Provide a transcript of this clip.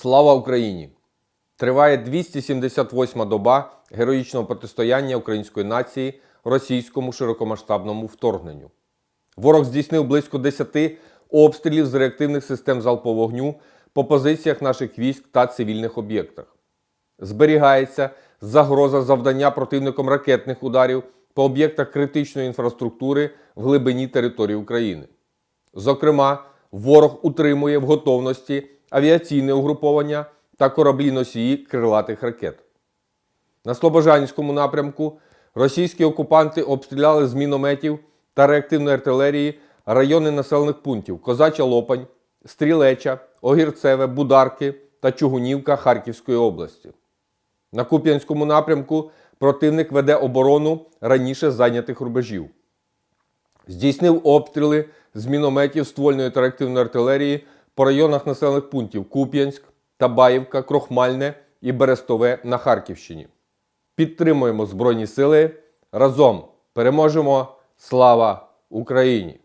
Слава Україні! Триває 278-ма доба героїчного протистояння української нації російському широкомасштабному вторгненню. Ворог здійснив близько 10 обстрілів з реактивних систем залпового вогню по позиціях наших військ та цивільних об'єктах. Зберігається загроза завдання противником ракетних ударів по об'єктах критичної інфраструктури в глибині території України. Зокрема, ворог утримує в готовності авіаційне угруповання та кораблі носії крилатих ракет. На Слобожанському напрямку російські окупанти обстріляли з мінометів та реактивної артилерії райони населених пунктів Козача Лопань, Стрілеча, Огірцеве, Бударки та Чугунівка Харківської області. На Куп'янському напрямку противник веде оборону раніше зайнятих рубежів здійснив обстріли з мінометів ствольної та реактивної артилерії по районах населених пунктів Куп'янськ, Табаївка, Крохмальне і Берестове на Харківщині. Підтримуємо Збройні Сили. Разом переможемо! Слава Україні!